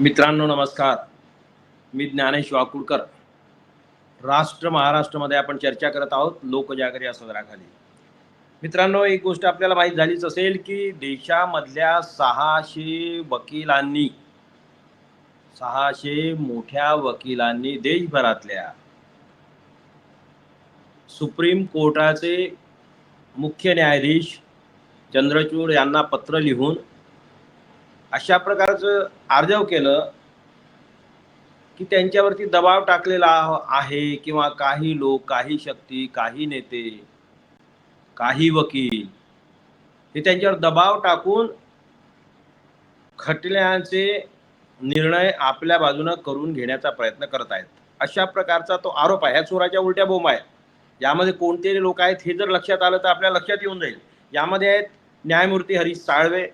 मित्रांनो नमस्कार. मी ज्ञानेश वाकुडकर. राष्ट्र महाराष्ट्रामध्ये आपण चर्चा करत आहोत लोकजागर या सदराखाली. मित्रांनो एक गोष्ट आपल्याला माहीत झालीच असेल की देशामधल्या सहाशे वकिलांनी सहाशे मोठ्या वकिलांनी देशभरातल्या सुप्रीम कोर्टाचे मुख्य न्यायाधीश चंद्रचूड यांना पत्र लिहून अशा प्रकारचं आर्जव केलं की त्यांच्यावरती दबाव टाकलेला आहे किंवा काही लोक काही शक्ती काही नेते काही वकील हे त्यांच्यावर दबाव टाकून खटल्यांचे निर्णय आपल्या बाजूनं करून घेण्याचा प्रयत्न करत आहेत. अशा प्रकारचा तो आरोप आहे. ह्या चोराच्या उलट्या बोंब आहे यामध्ये कोणते लोक आहेत हे जर लक्षात आलं तर आपल्या लक्षात येऊन जाईल. यामध्ये आहेत न्यायमूर्ती हरीश साळवे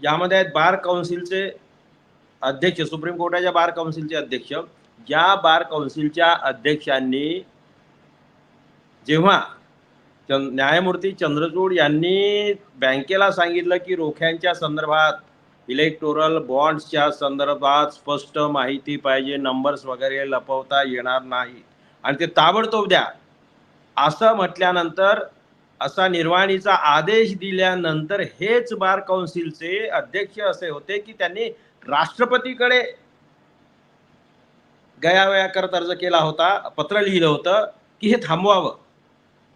यामध्ये आहेत बार काउन्सिलचे अध्यक्ष सुप्रीम कोर्टाच्या बार काउन्सिलचे अध्यक्ष. या बार काउन्सिलच्या अध्यक्षांनी जेव्हा चंद न्यायमूर्ती चंद्रचूड यांनी बँकेला सांगितलं की रोख्यांच्या संदर्भात इलेक्टोरल बॉन्ड्सच्या संदर्भात स्पष्ट माहिती पाहिजे नंबर्स वगैरे लपवता येणार नाही. आणि ते ताबडतोब द्या. असं म्हटल्यानंतर असा निर्वाणीचा आदेश दिल्यानंतर हेच बार काउन्सिलचे अध्यक्ष असे होते की त्यांनी राष्ट्रपतीकडे गयावया करत अर्ज केला होता पत्र लिहिलं होतं की हे थांबवावं.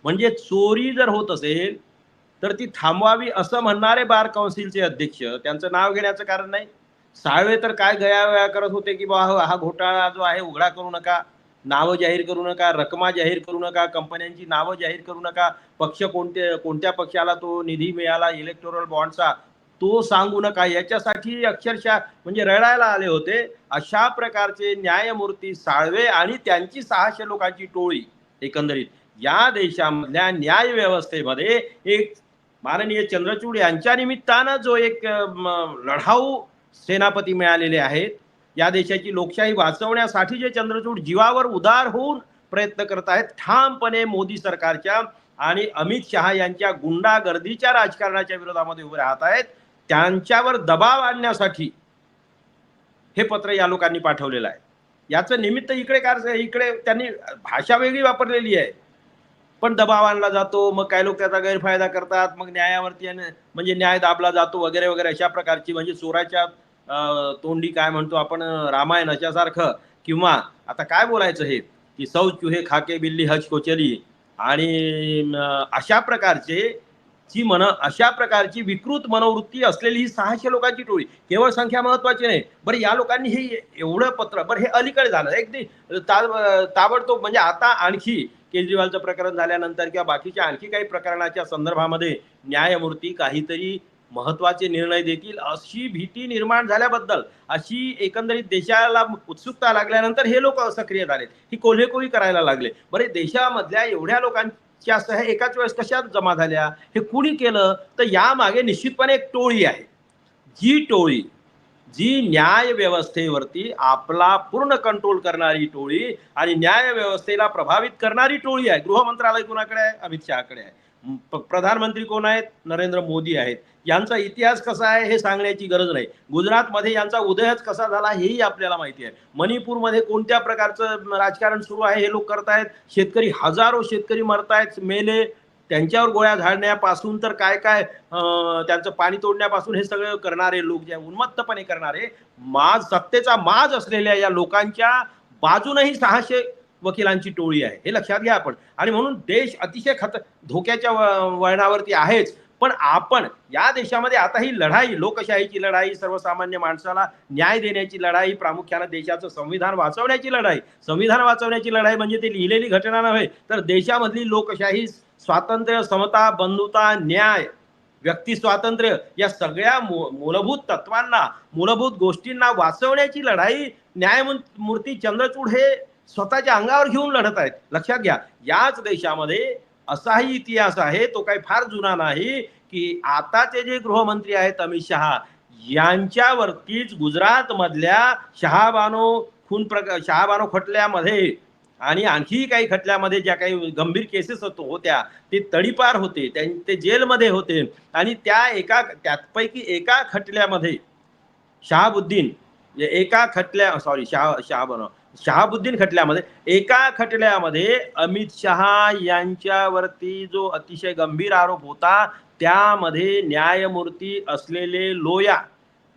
म्हणजे चोरी जर होत असेल तर ती थांबवावी असं म्हणणारे बार काउन्सिलचे अध्यक्ष त्यांचं नाव घेण्याचं कारण नाही. साळवे तर काय गयावया करत होते की बा हा घोटाळा जो आहे उघडा करू नका. नावं जाहीर करू नका रकमा जाहीर करू नका कंपन्यांची नावं जाहीर करू नका. पक्ष कोणते कोणत्या पक्षाला तो निधी मिळाला इलेक्टोरल बॉन्डचा तो सांगू नका. याच्यासाठी अक्षरशः म्हणजे रडायला आले होते. अशा प्रकारचे न्यायमूर्ती साळवे आणि त्यांची सहाशे लोकांची टोळी एकंदरीत. या देशामधल्या न्याय व्यवस्थेमध्ये एक माननीय चंद्रचूड यांच्या निमित्तानं जो एक लढाऊ सेनापती मिळालेले आहेत. या देशाची लोकशाही वाचवण्यासाठी जे चंद्रचूड जीवावर उदार होऊन प्रयत्न करत आहेत ठामपणे मोदी सरकारच्या आणि अमित शहा यांच्या गुंडागर्दीच्या राजकारणाच्या विरोधामध्ये उभे राहत आहेत. त्यांच्यावर दबाव आणण्यासाठी हे पत्र या लोकांनी पाठवलेलं आहे. याचं निमित्त इकडे काय इकडे त्यांनी भाषा वेगळी वापरलेली आहे. पण दबाव आणला जातो मग काही लोक त्याचा गैरफायदा करतात मग न्यायावरती म्हणजे न्याय दाबला जातो वगैरे वगैरे अशा प्रकारची म्हणजे चोराच्या तोंडी काय म्हणतो आपण रामायण अशासारखं किंवा आता काय बोलायचं हे? की सौ चुहे खाके बिल्ली हज कोचली आणि अशा प्रकारचे ची मन अशा प्रकारची विकृत मनोवृत्ती असलेली ही सहाशे लोकांची टोळी. केवळ संख्या महत्वाची नाही. बरं या लोकांनी हे एवढं पत्र बरं हे अलीकडे झालं. एक ताबडतोब म्हणजे आता आणखी केजरीवालचं प्रकरण झाल्यानंतर किंवा बाकीच्या आणखी काही प्रकरणाच्या संदर्भामध्ये न्यायमूर्ती काहीतरी महत्त्वाचे निर्णय देतील अशी भीती निर्माण झाल्याबद्दल अशी एकंदरीत देशाला उत्सुकता लागल्यानंतर हे लोक सक्रिय झालेत. ही कोल्हेकोळी करायला लागले. बरे देशामधल्या एवढ्या लोकांच्या सह एकाच वेळेस कशा जमा झाल्या? हे कुणी केलं? तर यामागे निश्चितपणे एक टोळी आहे. जी टोळी जी न्याय व्यवस्थेवरती आपला पूर्ण कंट्रोल करणारी टोळी आणि न्याय व्यवस्थेला प्रभावित करणारी टोळी आहे. गृह मंत्रालय कुणाकडे आहे? अमित शहाकडे आहे. प्रधानमंत्री कोण आहेत? नरेंद्र मोदी आहेत. यांचा इतिहास कसा आहे हे सांगण्याची गरज नाही. गुजरातमध्ये यांचा उदयच कसा झाला हेही आपल्याला माहिती आहे. मणिपूरमध्ये कोणत्या प्रकारचं राजकारण सुरू आहे हे लोक करतायत? शेतकरी हजारो शेतकरी मरतायत. मेले त्यांच्यावर गोळ्या झाडण्यापासून तर काय काय त्यांचं पाणी तोडण्यापासून हे सगळं करणारे लोक जे उन्मत्तपणे करणारे माज सत्तेचा माज असलेल्या या लोकांच्या बाजूनही सहाशे वकिलांची टोळी आहे. हे लक्षात घ्या आपण. आणि म्हणून देश अतिशय खत धोक्याच्या वळणावरती आहेच. पण आपण या देशामध्ये आता ही लढाई लोकशाहीची लढाई सर्वसामान्य माणसाला न्याय देण्याची लढाई प्रामुख्यानं देशाचं संविधान वाचवण्याची लढाई. संविधान वाचवण्याची लढाई म्हणजे ती लिहिलेली घटना नव्हे तर देशामधली लोकशाही स्वातंत्र्य समता बंधुता न्याय व्यक्ती स्वातंत्र्य या सगळ्या मूलभूत तत्वांना मूलभूत गोष्टींना वाचवण्याची लढाई न्यायमूर्ती चंद्रचूड हे स्वतःच्या अंगावर घेऊन लढत आहेत. लक्षात घ्या याच देशामध्ये असाही इतिहास आहे तो काही फार जुना नाही की आताचे जे गृहमंत्री आहेत अमित शहा यांच्यावरतीच गुजरात मधल्या शहाबानो खून प्रक शहाबानो खटल्यामध्ये आणि आणखी काही खटल्यामध्ये ज्या काही गंभीर केसेस होत्या ते तडीपार होते ते जेलमध्ये होते. आणि त्या एका त्यापैकी एका खटल्यामध्ये शहाबुद्दीन एका खटल्या सॉरी शहा शहाबानो शहाबुद्दीन खटल्यामध्ये एका खटल्यामध्ये अमित शहा यांच्यावरती जो अतिशय गंभीर आरोप होता त्यामध्ये न्यायमूर्ती असलेले लोया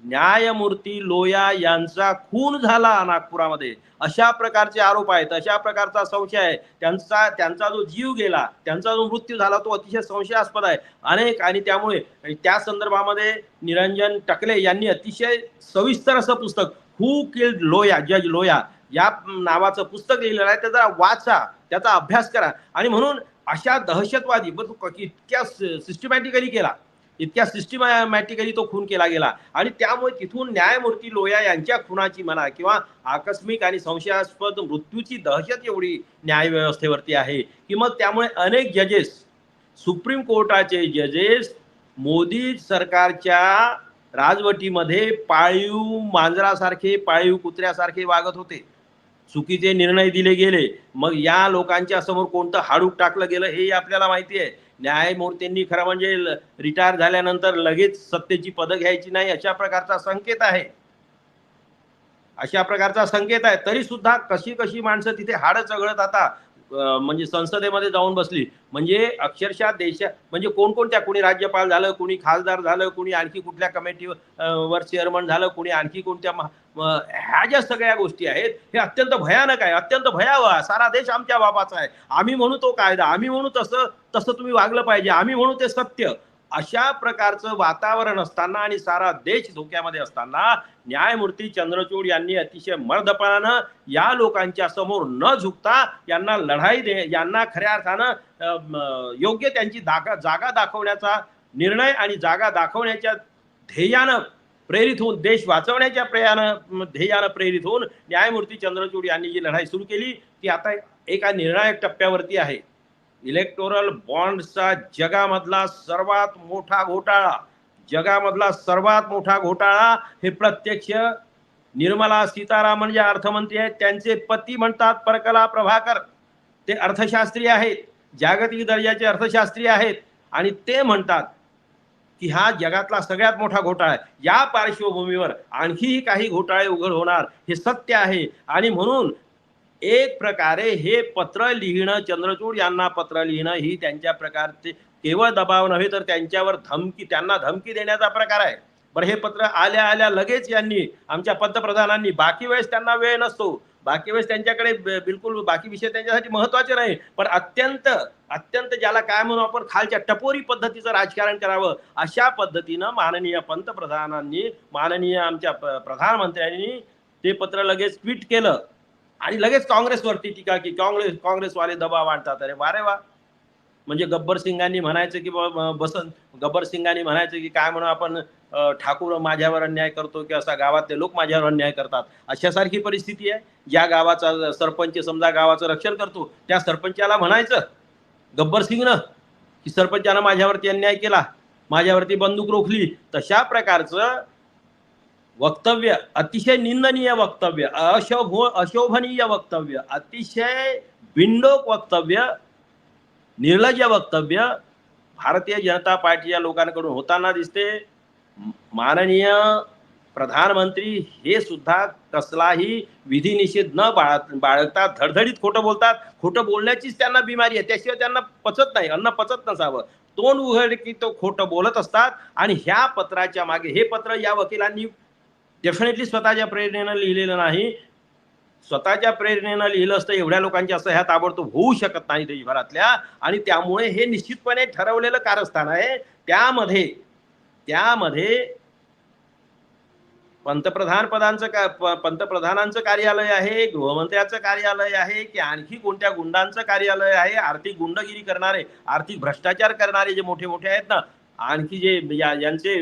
न्यायमूर्ती लोया यांचा खून झाला नागपुरामध्ये. अशा प्रकारचे आरोप आहेत अशा प्रकारचा संशय आहे. त्यांचा त्यांचा जो जीव गेला त्यांचा जो मृत्यू झाला तो अतिशय संशयास्पद आहे. अनेक आणि त्यामुळे त्या संदर्भामध्ये निरंजन टकले यांनी अतिशय सविस्तर असं पुस्तक हू किल्ड लोया जज लोया या नावाचं पुस्तक लिहिलेलं आहे त्याचा वाचा त्याचा अभ्यास करा. आणि म्हणून अशा दहशतवादी बघ इतक्या सिस्टमॅटिकली केला. इतक्या सिस्टमॅटिकली तो खून केला गेला. आणि त्यामुळे तिथून न्यायमूर्ती लोया यांच्या खुनाची म्हणा किंवा आकस्मिक आणि संशयास्पद मृत्यूची दहशत एवढी न्यायव्यवस्थेवरती आहे. की मग त्यामुळे अनेक जजेस सुप्रीम कोर्टाचे जजेस मोदी सरकारच्या राजवटीमध्ये पाळीव मांजरासारखे पाळीव कुत्र्यासारखे वागत होते. चुकीचे निर्णय दिले गेले मग या लोकांच्या समोर कोणतं हाडूक टाकलं गेलं हे आपल्याला माहिती आहे. न्यायमूर्तींनी खरं म्हणजे रिटायर झाल्यानंतर लगेच सत्तेची पदं घ्यायची नाही अशा प्रकारचा संकेत आहे. अशा प्रकारचा संकेत आहे. तरी सुद्धा कशी कशी माणसं तिथे हाड चघळत आता म्हणजे संसदेमध्ये जाऊन बसली. म्हणजे अक्षरशः देशा म्हणजे कोणकोणत्या कोणी राज्यपाल झालं कोणी खासदार झालं कोणी आणखी कुठल्या कमिटी वर चेअरमन झालं कोणी आणखी कोणत्या ह्या ज्या सगळ्या गोष्टी आहेत हे अत्यंत भयानक आहे अत्यंत भयावह सारा देश आमच्या बापाचा आहे. आम्ही म्हणू तो कायदा आम्ही म्हणू तसं तसं तुम्ही वागलं पाहिजे आम्ही म्हणू ते सत्य. अशा प्रकारचं वातावरण असताना आणि सारा देश धोक्यामध्ये असताना न्यायमूर्ती चंद्रचूड यांनी अतिशय मर्दपणानं या लोकांच्या समोर न झुकता यांना लढाई दे यांना खऱ्या अर्थानं योग्य त्यांची जागा जागा दाखवण्याचा निर्णय आणि जागा दाखवण्याच्या ध्येयानं प्रेरित होऊन देश वाचवण्याच्या प्रयानं ध्येयानं प्रेरित होऊन न्यायमूर्ती चंद्रचूड यांनी जी लढाई सुरू केली ती आता एका निर्णायक टप्प्यावरती आहे. इलेक्टोरल बॉन्डचा जगामधला सर्वात मोठा घोटाळा जगामधला सर्वात मोठा घोटाळा हे प्रत्यक्ष निर्मला सीतारामन जे अर्थमंत्री आहेत त्यांचे पती म्हणतात परकला प्रभाकर. ते अर्थशास्त्री आहेत जागतिक दर्जाचे अर्थशास्त्री आहेत आणि ते म्हणतात की हा जगातला सगळ्यात मोठा घोटाळा आहे. या पार्श्वभूमीवर आणखीही काही घोटाळे उघड होणार हे सत्य आहे. आणि म्हणून एक प्रकारे हे पत्र लिहिणं चंद्रचूड यांना पत्र लिहिणं ही त्यांच्या प्रकारचे केवळ दबाव नव्हे तर त्यांच्यावर धमकी त्यांना धमकी देण्याचा प्रकार आहे. बरं हे पत्र आल्या आल्या लगेच यांनी आमच्या पंतप्रधानांनी बाकी वेळेस त्यांना वेळ नसतो. बाकी वेळेस त्यांच्याकडे बिलकुल बाकी विषय त्यांच्यासाठी महत्त्वाचे नाही पण अत्यंत अत्यंत ज्याला काय म्हणून आपण खालच्या टपोरी पद्धतीचं राजकारण करावं अशा पद्धतीनं माननीय पंतप्रधानांनी माननीय आमच्या प्रधानमंत्र्यांनी ते पत्र लगेच ट्विट केलं. आणि लगेच काँग्रेसवरती टीका की काँग्रेस काँग्रेसवाले दबाव आणतात. अरे वारे वा. म्हणजे गब्बर सिंगांनी म्हणायचं की बसंत गब्बर सिंगांनी म्हणायचं की काय म्हणून आपण ठाकूर माझ्यावर अन्याय करतो की असा गावातले लोक माझ्यावर अन्याय करतात अशासारखी परिस्थिती आहे. ज्या गावाचा सरपंच समजा गावाचं रक्षण करतो त्या सरपंचाला म्हणायचं गब्बर सिंगनं की सरपंचानं माझ्यावरती अन्याय केला माझ्यावरती बंदूक रोखली. तशा प्रकारचं वक्तव्य अतिशय निंदनीय वक्तव्य अशोभ अशोभनीय वक्तव्य अतिशय बिंडोक वक्तव्य निर्लज्ज वक्तव्य भारतीय जनता पार्टीच्या लोकांकडून होताना दिसते. माननीय प्रधानमंत्री हे सुद्धा कसलाही विधी निषेध न बाळ बाळगतात धडधडीत खोटं बोलतात. खोटं बोलण्याचीच त्यांना बिमारी आहे. त्याशिवाय त्यांना पचत नाही. अन्न पचत नसावं. तोंड उघड की तो खोटं बोलत असतात आणि ह्या पत्राच्या मागे हे पत्र या वकिलांनी डेफिनेटली स्वतःच्या प्रेरणेनं लिहिलेलं नाही. स्वतःच्या प्रेरणेनं लिहिलं असतं. एवढ्या लोकांच्या असं ह्या ताबडतोब होऊ शकत नाही देशभरातल्या. आणि त्यामुळे हे निश्चितपणे ठरवलेलं कारस्थान आहे. त्यामध्ये त्यामध्ये पंतप्रधान पदांचं का पंतप्रधानांचं कार्यालय आहे गृहमंत्र्याचं कार्यालय आहे की आणखी कोणत्या गुंडांचं कार्यालय आहे आर्थिक गुंडगिरी करणारे आर्थिक भ्रष्टाचार करणारे जे मोठे मोठे आहेत ना आणखी जे यांचे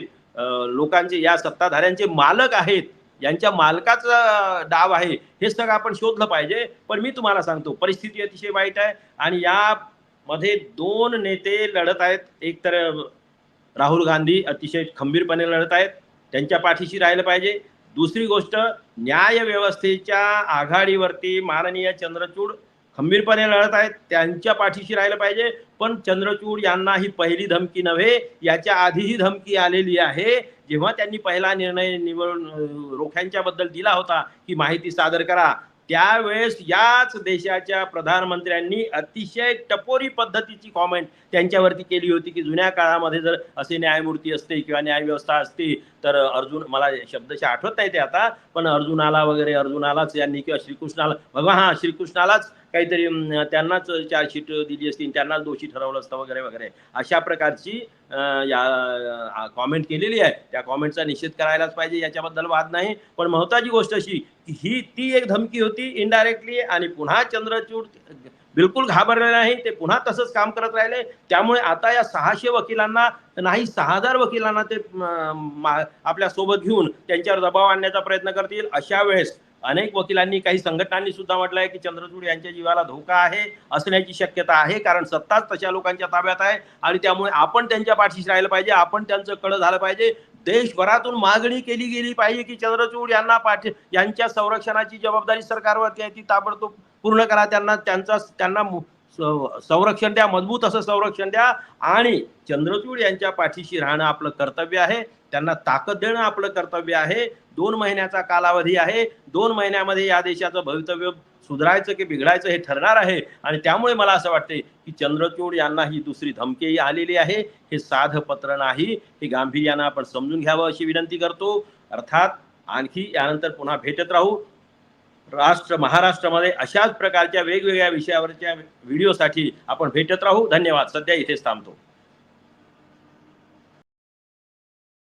लोकांचे या सत्ताधाऱ्यांचे मालक आहेत यांच्या मालकाचा डाव आहे हे सगळं आपण शोधलं पाहिजे. पण मी तुम्हाला सांगतो परिस्थिती अतिशय वाईट आहे आणि यामध्ये दोन नेते लढत आहेत. एक तर राहुल गांधी अतिशय खंबीरपणे लढत आहेत. त्यांच्या पाठीशी राहिलं पाहिजे. दुसरी गोष्ट न्याय व्यवस्थेच्या आघाडीवरती माननीय चंद्रचूड खंबीरपणे लढत आहेत. त्यांच्या पाठीशी राहिलं पाहिजे. पण चंद्रचूड यांना ही पहिली धमकी नव्हे याच्या आधीही धमकी आलेली आहे. जेव्हा त्यांनी पहिला निर्णय निवड रोख्यांच्या बद्दल दिला होता की माहिती सादर करा. त्यावेळेस याच देशाच्या प्रधानमंत्र्यांनी अतिशय टपोरी पद्धतीची कॉमेंट त्यांच्यावरती केली होती की जुन्या काळामध्ये जर असे न्यायमूर्ती असते किंवा न्यायव्यवस्था असती तर अर्जुन मला शब्दशः आठवत नाही ते आता पण अर्जुनाला वगैरे अर्जुनालाच यांनी किंवा श्रीकृष्णाला भगवान हा श्रीकृष्णालाच काहीतरी त्यांनाच चार्जशीट दिली असती त्यांनाच दोषी ठरवलं असतं वगैरे वगैरे. अशा प्रकारची या कॉमेंट केलेली आहे. त्या कॉमेंटचा निषेध करायलाच पाहिजे याच्याबद्दल वाद नाही. पण महत्वाची गोष्ट अशी की ही ती एक धमकी होती इनडायरेक्टली आणि पुन्हा चंद्रचूड बिलकुल घाबरले नाही ते पुन्हा तसंच काम करत राहिले. त्यामुळे आता या सहाशे वकिलांना नाही सहा हजार वकिलांना ते मा- आपल्यासोबत घेऊन त्यांच्यावर दबाव आणण्याचा प्रयत्न करतील. अशा वेळेस अनेक वकिलांनी काही संघटनांनी सुद्धा म्हटलंय की चंद्रचूड यांच्या जीवाला धोका आहे असण्याची शक्यता आहे कारण सत्ताच तशा लोकांच्या ताब्यात आहे आणि त्यामुळे आपण त्यांच्या पाठीशी राहिलं पाहिजे आपण त्यांचं कळ झालं पाहिजे. देशभरातून मागणी केली गेली पाहिजे की चंद्रचूड यांना पाठी यांच्या संरक्षणाची जबाबदारी सरकारवरती आहे ती ताबडतोब पूर्ण करा त्यांना त्यांचा त्यांना मु- संरक्षण द्या मजबूत असं संरक्षण द्या आणि चंद्रचूड यांच्या पाठीशी राहणं आपलं कर्तव्य आहे. त्यांना ताकद देणं आपलं कर्तव्य आहे. दोन महिन्याचा कालावधी आहे. दोन महिन्यामध्ये या देशाचं भवितव्य सुधारायचं की बिघडायचं हे ठरणार आहे. आणि त्यामुळे मला असं वाटते की चंद्रचूड यांना ही दुसरी धमकीही आलेली आहे. हे साधं पत्र नाही. हे गांभीर्यानं आपण समजून घ्यावं अशी विनंती करतो. अर्थात आणखी यानंतर पुन्हा भेटत राहू. राष्ट्र महाराष्ट्रामध्ये अशाच प्रकारच्या वेगवेगळ्या विषयावरच्या व्हिडिओसाठी आपण भेटत राहू. धन्यवाद. सध्या इथेच थांबतो.